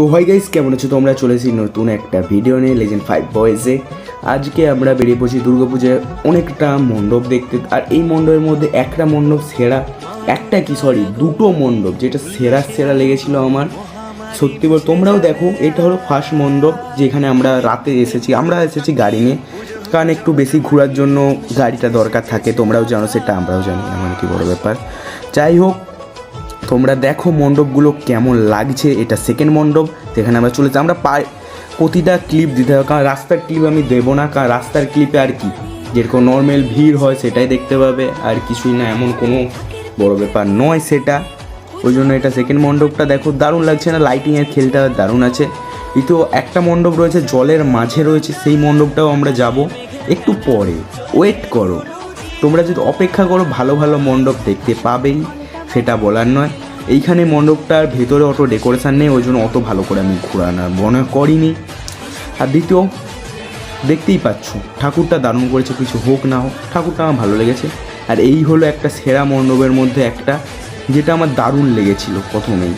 তো হয় গাইস কেমন আছো তোমরা? চলেছি নতুন একটা ভিডিও নিয়ে লেজেন্ড ফাইভ বয়েজে আজকে আমরা বেরিয়ে পড়ছি দুর্গাপূজায় অনেকটা মণ্ডপ দেখতে। আর এই মণ্ডপের মধ্যে একটা মণ্ডপ সেরা, একটা কি সরি দুটো মণ্ডপ, যেটা সেরা সেরা লেগেছিল আমার। সত্যি বল, তোমরাও দেখো, এটা হলো ফার্স্ট মণ্ডপ, যেখানে আমরা রাতে এসেছি, আমরা এসেছি গাড়ি নিয়ে। কারণ একটু বেশি ঘোরার জন্য গাড়িটা দরকার থাকে, তোমরাও জানো সেটা, আমরাও জানি এমন কি বড় ব্যাপার। যাই হোক তোমরা দেখো মণ্ডপগুলো কেমন লাগছে, এটা সেকেন্ড মণ্ডপ যেখানে আমরা চলেছি। আমরা পাই প্রতিটা ক্লিপ দিতে হবে, কারণ রাস্তার ক্লিপ আমি দেবো না, কারণ রাস্তার ক্লিপে আর কি? যেরকম নর্মাল ভিড় হয়, সেটাই দেখতে পাবে, আর কিছুই না, এমন কোনো বড় ব্যাপার নয় সেটা। ওই জন্য এটা সেকেন্ড মণ্ডপটা দেখো, দারুণ লাগছে না? লাইটিংয়ের খেলটা দারুণ আছে। কিন্তু একটা মণ্ডপ রয়েছে, জলের মাঝে রয়েছে, সেই মণ্ডপটাও আমরা যাব একটু পরে। ওয়েট করো। তোমরা যদি অপেক্ষা করো, ভালো ভালো মণ্ডপ দেখতে পাবেই। সেটা বলার নয়। এইখানে মণ্ডপটার ভেতরে অত ডেকোরেশান নেই, ওই জন্য অত ভালো করে আমি ঘোরানোর মনে করিনি। আর দ্বিতীয়, দেখতেই পাচ্ছ, ঠাকুরটা দারুণ করেছে, কিছু হোক না হোক, ঠাকুরটা আমার ভালো লেগেছে। আর এই হলো একটা সেরা মণ্ডপের মধ্যে একটা, যেটা আমার দারুণ লেগেছিল প্রথমেই।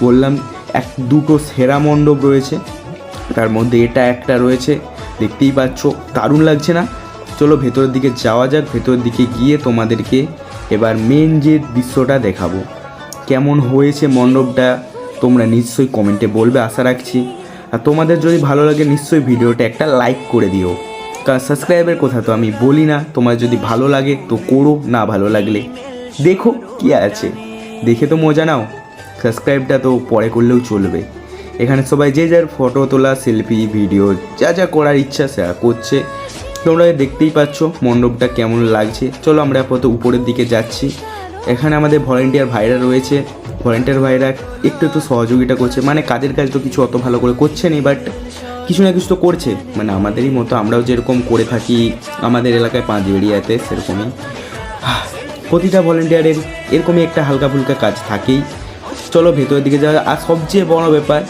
বললাম, এক, দুটো সেরা মণ্ডপ রয়েছে, তার মধ্যে এটা একটা রয়েছে, দেখতেই পাচ্ছ, দারুণ লাগছে না। চলো ভেতরের দিকে যাওয়া যাক, ভেতরের দিকে গিয়ে তোমাদেরকে এবার মেন যে দৃশ্যটা দেখাবো, কেমন হয়েছে মণ্ডপটা, তোমরা নিশ্চয়ই কমেন্টে বলবে, আশা রাখছি। আর তোমাদের যদি ভালো লাগে, নিশ্চয়ই ভিডিওটা একটা লাইক করে দিও। কারণ সাবস্ক্রাইবের কথা তো আমি বলি না, তোমার যদি ভালো লাগে তো করো, না ভালো লাগলে দেখো কি আছে। দেখে তো মজা নাও সাবস্ক্রাইবটা তো পরে করলেও চলবে। এখানে সবাই যে যার ফটো তোলা সেলফি ভিডিও যা যা করার ইচ্ছা সে করছে। তোমরা দেখতেই পাচ্ছ মণ্ডপটা কেমন লাগছে। চলো আমরা আপাতত উপরের দিকে যাচ্ছি। এখানে আমাদের ভলেন্টিয়ার ভাইরা রয়েছে। ভলেন্টিয়ার ভাইরা একটু একটু সহযোগিতা করছে। মানে কাজের কাজ তো কিছু অত ভালো করে করছে নি বাট কিছু না কিছু তো করছে। মানে আমাদেরই মতো আমরাও যেরকম করে থাকি, আমাদের এলাকায় পাঁচ বেরিয়াতে সেরকমই। প্রতিটা ভলেন্টিয়ারের এরকমই একটা হালকা ফুলকা কাজ থাকেই। চলো ভেতরের দিকে যাওয়া আর সবচেয়ে বড় ব্যাপার,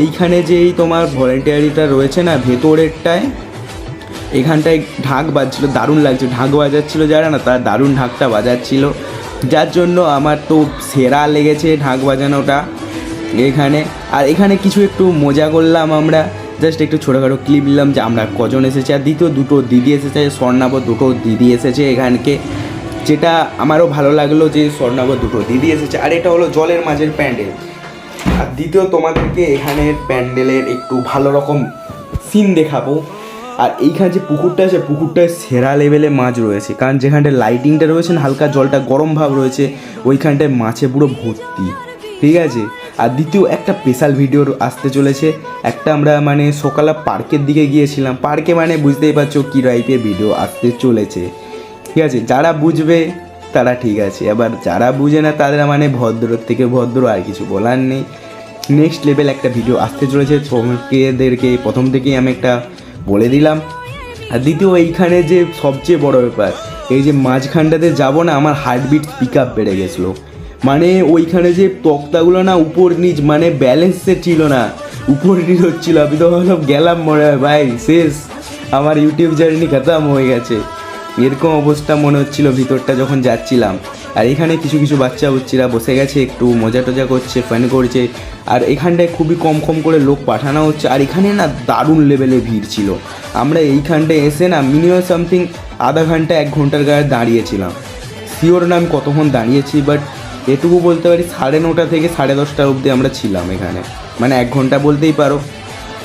এইখানে যে এই তোমার ভলেন্টিয়ারিটা রয়েছে না, ভেতরেরটায় এখানটায় ঢাক বাজছিল, দারুণ লাগছে ঢাক বাজাচ্ছিল যারা না, তার দারুণ ঢাকটা বাজাচ্ছিল। যার জন্য আমার তো সেরা লেগেছে ঢাক বাজানোটা এখানে। আর এখানে কিছু একটু মজা করলাম আমরা। জাস্ট একটু ছোটোখাটো ক্লিপ নিলাম যে আমরা কজন এসেছে। আর দ্বিতীয় দুটো দিদি এসেছে স্বর্ণাবর দুটো দিদি এসেছে এখানকে। যেটা আমারও ভালো লাগল যে স্বর্ণাবর দুটো দিদি এসেছে। আর এটা হলো জলের মাঝের প্যান্ডেল। আর দ্বিতীয় তোমাদেরকে এখানের প্যান্ডেলের একটু ভালো রকম সিন দেখাবো। আর এইখানে যে পুকুরটা আছে, পুকুরটায় সেরা লেভেলে মাছ রয়েছে। কারণ যেখানটায় লাইটিংটা রয়েছে না, হালকা জলটা গরম ভাব রয়েছে, ওইখানটায় মাছে পুরো ভর্তি। ঠিক আছে? আর দ্বিতীয় একটা স্পেশাল ভিডিও আসতে চলেছে। একটা আমরা মানে সকালে পার্কের দিকে গিয়েছিলাম। পার্কে মানে বুঝতেই পারছ কী টাইপের ভিডিও আসতে চলেছে। ঠিক আছে? যারা বুঝবে, তারা ঠিক আছে। আবার যারা বুঝে না, তাদের মানে ভদ্র থেকে ভদ্র আর কিছু বলার নেই। নেক্সট লেভেল একটা ভিডিও আসতে চলেছে। তোমাদেরকে প্রথম থেকেই আমি একটা বলে দিলাম। আর দ্বিতীয়, এইখানে যে সবচেয়ে বড় ব্যাপার, এই যে মাঝখানটাতে যাব না, আমার হার্টবিট পিক আপ বেড়ে গেছিল। মানে ওইখানে যে তক্তাগুলো না উপর নিচ মানে ব্যালেন্সে ছিল না, উপর নিচ হচ্ছিল। আমি তো ভাবলাম, গেলাম মনে হয়, ভাই, শেষ, আমার ইউটিউব জার্নি খতম হয়ে গেছে। এরকম অবস্থা মনে হচ্ছিল ভিতরটা যখন যাচ্ছিলাম। আর এখানে কিছু কিছু বাচ্চা বুচ্চিরা বসে গেছে, একটু মজা টজা করছে ফান করছে। আর এখানটায় খুবই কম কম করে লোক পাঠানো হচ্ছে। আর এখানে না দারুণ লেভেলে ভিড় ছিল। আমরা এইখানটায় এসে না মিনিমাম সামথিং আধা ঘণ্টা, এক ঘণ্টার গায়ে দাঁড়িয়েছিলাম। শিওর না আমি কতক্ষণ দাঁড়িয়েছি বাট এটুকু বলতে পারি সাড়ে নটা থেকে সাড়ে দশটা অবধি আমরা ছিলাম এখানে। মানে এক ঘণ্টা বলতেই পারো।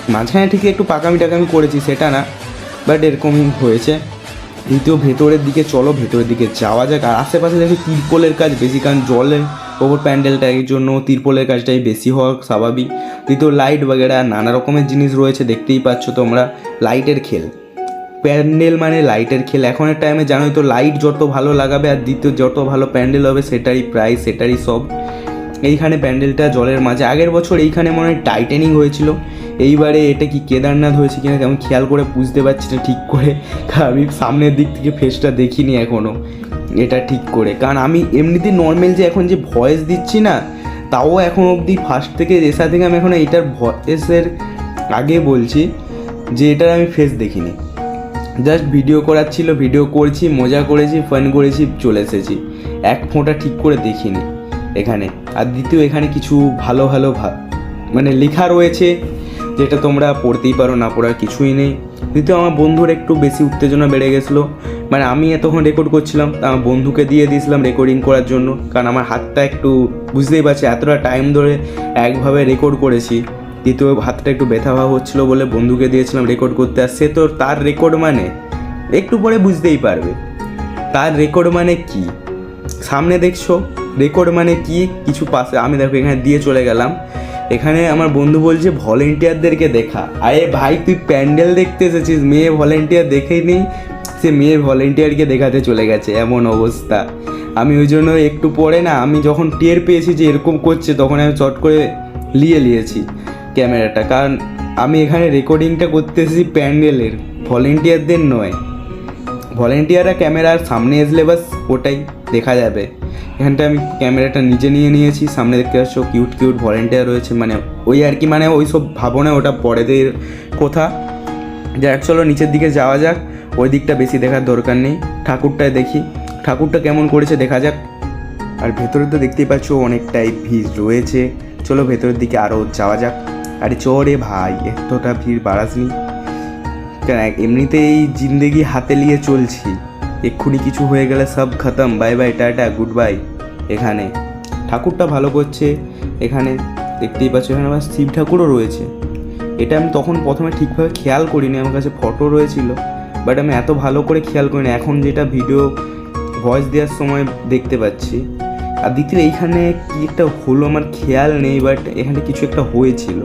মাঝখানে ঠিক একটু পাকামি টাকামি করেছি, সেটা না বাট এরকমই হয়েছে। দ্বিতীয় ভেতরের দিকে চলো, ভেতরের দিকে যাওয়া যাক। আর আশেপাশে দেখি তিরপলের কাজ বেশি, কারণ জলের ওপর প্যান্ডেলটা এই জন্য তিরপলের কাজটাই বেশি হওয়া স্বাভাবিক। দ্বিতীয় লাইট বাগেরা নানা রকমের জিনিস রয়েছে, দেখতেই পাচ্ছ তোমরা, লাইটের খেল। প্যান্ডেল মানে লাইটের খেল। এখনের টাইমে জানোই তো, লাইট যত ভালো লাগাবে আর দ্বিতীয় যত ভালো প্যান্ডেল হবে, সেটারই প্রাইস সেটারই সব। এইখানে প্যান্ডেলটা জলের মাঝে। আগের বছর এইখানে মনে হয় টাইটেনিং হয়েছিল। এইবারে এটা কি কেদারনাথ হয়েছে কিনা তেমন খেয়াল করে বুঝতে পারছি না ঠিক করে। আমি সামনের দিক থেকে ফেসটা দেখিনি এখনও এটা ঠিক করে। কারণ আমি এমনিতে নর্মাল যে এখন যে ভয়েস দিচ্ছি না, তাও এখন অবধি ফার্স্ট থেকে এসা থেকে আমি এখন এটার ভয়েসের আগে বলছি যে এটার আমি ফেস দেখিনি। জাস্ট ভিডিও করার ছিল ভিডিও করছি, মজা করেছি ফান করেছি, চলে এসেছি। এক ফোঁটা ঠিক করে দেখিনি এখানে। আর দ্বিতীয় এখানে কিছু ভালো ভালো মানে লেখা রয়েছে। যেটা তোমরা পড়তেই পারো, না পড়ার কিছুই নেই। দ্বিতীয় আমার বন্ধুর একটু বেশি উত্তেজনা বেড়ে গেছিল। মানে আমি এতক্ষণ রেকর্ড করছিলাম তা আমার বন্ধুকে দিয়ে দিয়েছিলাম রেকর্ডিং করার জন্য। কারণ আমার হাতটা একটু বুঝতেই পারছি, এতটা টাইম ধরে একভাবে রেকর্ড করেছি। দ্বিতীয় হাতটা একটু ব্যথা ভাব হচ্ছিল বলে বন্ধুকে দিয়েছিলাম রেকর্ড করতে। আর সে তো তার রেকর্ড মানে একটু পরে বুঝতেই পারবে। তার রেকর্ড মানে কি? সামনে দেখছ রেকর্ড মানে কি? কিছু পাশে আমি দেখো, এখানে দিয়ে চলে গেলাম। এখানে আমার বন্ধু বলছে ভলেন্টিয়ারদেরকে দেখা। আরে ভাই, তুই প্যান্ডেল দেখতে এসেছিস, মেয়ে ভলেন্টিয়ার দেখেই নেই, সে মেয়ে ভলেন্টিয়ারকে দেখাতে চলে গেছে, এমন অবস্থা। আমি ওই জন্য একটু পরে না, আমি যখন টের পেয়েছি যে এরকম করছে, তখন আমি চট করে নিয়ে নিয়েছি ক্যামেরাটা, কারণ আমি এখানে রেকর্ডিংটা করতে এসেছি প্যান্ডেলের ভলেন্টিয়ারদের নয়। ভলেন্টিয়াররা ক্যামেরার সামনে আসলে বাস ওটাই দেখা যাবে। এখানটা আমি ক্যামেরাটা নিজে নিয়ে নিয়েছি, সামনে দেখতে পাচ্ছ কিউট কিউট ভলেন্টিয়ার রয়েছে মানে ওই আর কি মানে ওই সব ভাবো না ওটা পরেদের কথা। যাক চলো নিচের দিকে যাওয়া যাক, ওই দিকটা বেশি দেখার দরকার নেই। ঠাকুরটায় দেখি, ঠাকুরটা কেমন করেছে দেখা যাক। আর ভেতরে তো দেখতেই পাচ্ছ অনেকটাই ভিড় রয়েছে। চলো ভেতরের দিকে আরও যাওয়া যাক। আরে চরে ভাই, এতটা ভিড় বাড়াসনি কেন, এমনিতেই জিন্দেগি হাতে নিয়ে চলছি। এক্ষুনি কিছু হয়ে গেলে সব খতম। Bye bye, tata good bye এখানে ঠাকুরটা ভালো করছে। এখানে দেখতেই পাচ্ছ, এখানে আবার শিব ঠাকুরও রয়েছে। এটা আমি তখন প্রথমে ঠিকভাবে খেয়াল করিনি, আমার কাছে ফটো রয়েছিল বাট আমি এত ভালো করে খেয়াল করিনি। এখন যেটা ভিডিও ভয়েস দেওয়ার সময় দেখতে পাচ্ছি। আর দ্বিতীয়, এইখানে কী একটা হলো, আমার খেয়াল নেই বাট এখানে কিছু একটা হয়েছিল।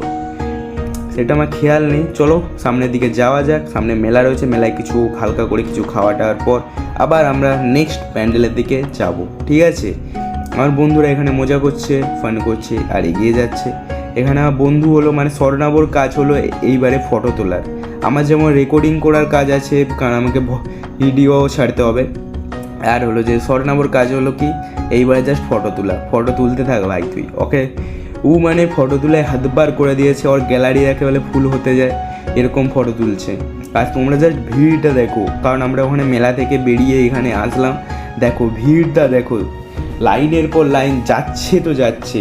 সেটা আমার খেয়াল নেই। চলো সামনের দিকে যাওয়া যাক। সামনে মেলা রয়েছে, মেলায় কিছু হালকা করে কিছু খাওয়া টাওয়ার পর আবার আমরা নেক্সট প্যান্ডেলের দিকে যাব, ঠিক আছে? আমার বন্ধুরা এখানে মজা করছে ফান করছে, আর এগিয়ে যাচ্ছে। এখানে আমার বন্ধু হলো মানে স্বর্ণাবর কাজ হলো এইবারে ফটো তোলার। আমার যেমন রেকর্ডিং করার কাজ আছে, কারণ আমাকে ভিডিও ছাড়তে হবে। আর হলো যে স্বর্ণাবর কাজ হলো কি, এইবারে জাস্ট ফটো তোলা। ফটো তুলতে থাক ভাই তুই ওকে ও মানে ফটো তুলে হাত বার করে দিয়েছে, ওর গ্যালারি একেবারে ফুল হতে যায়, এরকম ফটো তুলছে। আর তোমরা জাস্ট ভিড়টা দেখো, কারণ আমরা ওখানে মেলা থেকে বেরিয়ে এখানে আসলাম। দেখো, ভিড়টা দেখো, লাইনের পর লাইন, যাচ্ছে তো যাচ্ছে।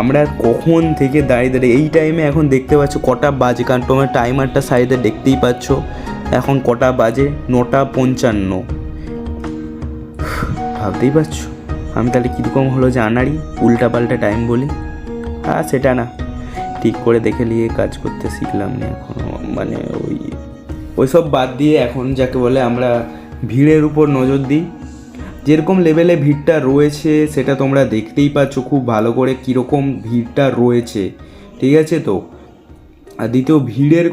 আমরা কখন থেকে দাঁড়িয়ে দাঁড়িয়ে, এই টাইমে এখন দেখতে পাচ্ছ কটা বাজে, কারণ তোমার টাইমারটা সাইডে দেখতেই পাচ্ছ, এখন কটা বাজে, নটা পঞ্চান্ন। ভাবতেই পারছ? আমি তাহলে কীরকম হলো যে উল্টা পাল্টা টাইম বলি। হ্যাঁ সেটা না। ঠিক করে দেখে নিয়ে কাজ করতে শিখলাম না এখন। মানে ওই, ওইসব বাদ দিয়ে এখন যাকে বলে আমরা ভিড়ের উপর নজর দিই। যেরকম লেভেলে ভিড়টা রয়েছে, সেটা তোমরা দেখতেই পাচ্ছ খুব ভালো করে কীরকম ভিড়টা রয়েছে। ঠিক আছে তো? আর দ্বিতীয়, ভিড়ের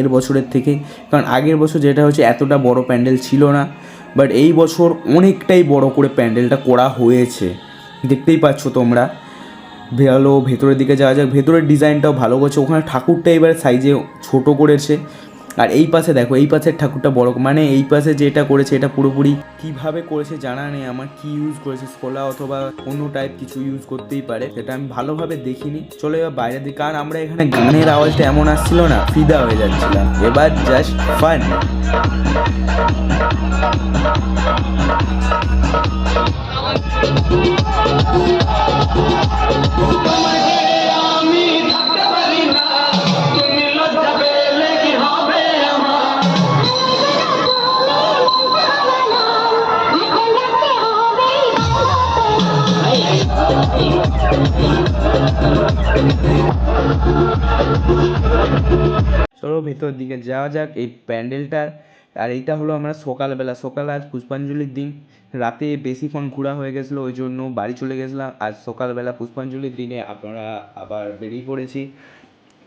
এর বছরের থেকে। কারণ আগের বছর যেটা হচ্ছে এতটা বড় প্যান্ডেল ছিল না। বাট এই বছর অনেকটাই বড় করে প্যান্ডেলটা করা হয়েছে। দেখতেই পাচ্ছ তোমরা। ভালো, ভেতরের দিকে যাওয়া যাক। ভেতরের ডিজাইনটাও ভালো করছে। ওখানে ঠাকুরটা এবার সাইজে ছোট করেছে। আর এই পাশে দেখো এই পাশের ঠাকুরটা বড় মানে এই পাশে যেটা করেছে এটা পুরোপুরি কীভাবে করেছে জানা নেই আমার কি ইউজ করেছে স্কোলা অথবা অন্য টাইপ কিছু ইউজ করতেই পারে সেটা আমি ভালোভাবে দেখিনি চলো এবার বাইরের দিকে কারণ আমরা এখানে গানের আওয়াজটা এমন আসছিল না ফিদা হয়ে যাচ্ছিলাম এবার জাস্ট ফান আমি ভেতর দিকে যাওয়া যাক। এই প্যান্ডেলটার, আর এইটা হলো আমরা সকালবেলা। সকাল আজ পুষ্পাঞ্জলির দিন। রাতে বেশিক্ষণ ঘোরা হয়ে গেছিল, ওই জন্য বাড়ি চলে গেছিলাম। আজ সকালবেলা পুষ্পাঞ্জলির দিনে আমরা আবার বেরিয়ে পড়েছি।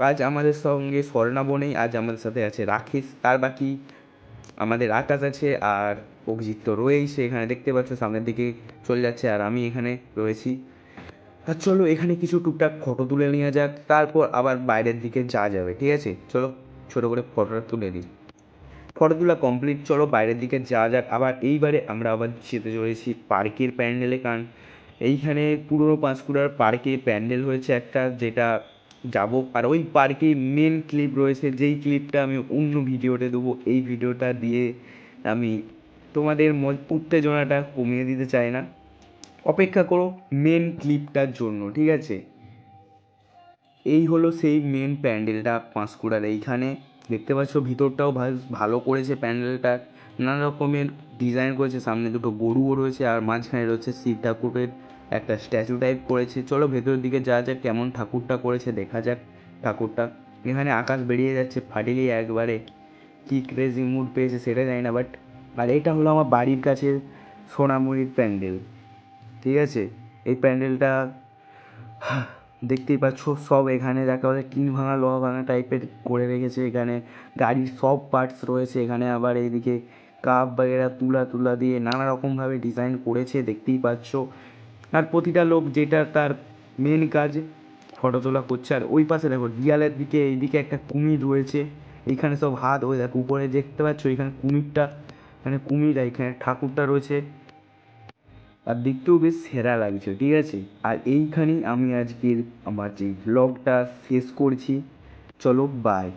আজ আমাদের সঙ্গে স্বর্ণাবনেই নেই, আজ আমাদের সাথে আছে রাকেশ তার বাকি আমাদের আকাশ আছে আর অভিজিৎ তো রয়েইছে এখানে দেখতে পাচ্ছ সামনের দিকে চলে যাচ্ছে আর আমি এখানে রয়েছি। আর চলো এখানে কিছু টুকটাক ফটো তুলে নেওয়া যাক, তারপর আবার বাইরের দিকে যাওয়া যাবে, ঠিক আছে? চলো। ছোটো করে ফটোটা তুলে দিই। ফটো তোলা কমপ্লিট চলো বাইরের দিকে যাওয়া যাক। আবার এইবারে আমরা আবার যেতে চলেছি পার্কের প্যান্ডেলে, কারণ এইখানে পুরনো পাঁশকুড়ার পার্কে প্যান্ডেল হয়েছে একটা, যেটা যাব। আর ওই পার্কে মেন ক্লিপ রয়েছে, যেই ক্লিপটা আমি অন্য ভিডিওতে দেবো, এই ভিডিওটা দিয়ে আমি তোমাদের উত্তেজনাটা কমিয়ে দিতে চাই না। অপেক্ষা করো মেন ক্লিপটার জন্য, ঠিক আছে? এই হলো সেই মেন প্যান্ডেলটা পাঁশকুড়ার। এইখানে দেখতে পাচ্ছ ভিতরটাও ভাস- ভালো করেছে প্যান্ডেলটা। নানা রকমের ডিজাইন করেছে, সামনে দুটো গরুও রয়েছে আর মাঝখানে রয়েছে শিব ঠাকুরের একটা স্ট্যাচু টাইপ করেছে। চলো ভেতরের দিকে যাওয়া যাক, কেমন ঠাকুরটা করেছে, দেখা যাক ঠাকুরটা। এখানে আকাশ বেরিয়ে যাচ্ছে ফাটিলেই একবারে। কী ক্রেজি মুড পেয়েছে সেটা জানি না বাট আর এটা হলো আমার বাড়ির কাছে সোনামুড়ির প্যান্ডেল। ঠিক আছে? এই প্যান্ডেলটা দেখতেই পাচ্ছ, সব এখানে দেখা বলে টিন ভাঙা, লোহা ভাঙা টাইপের করে রেখেছে এখানে। গাড়ির সব পার্টস রয়েছে এখানে আবার এইদিকে কাপ বাগেরা, তুলা তুলা দিয়ে নানা রকমভাবে ডিজাইন করেছে, দেখতেই পাচ্ছ। আর প্রতিটা লোক যেটা তার মেন কাজ ফটো তোলা করছে। আর ওই পাশে দেখো, দিয়ালের দিকে এইদিকে একটা কুমির রয়েছে। এইখানে সব হাত ওই দেখো, উপরে দেখতে পাচ্ছ এখানে কুমিরটা এখানে কুমির, এখানে ঠাকুরটা রয়েছে। আর দেখতেও বেশ সেরা লাগছে ঠিক আছে? আর এইখানেই আমি আজকের আমার যে ব্লগটা শেষ করছি। চলো বাই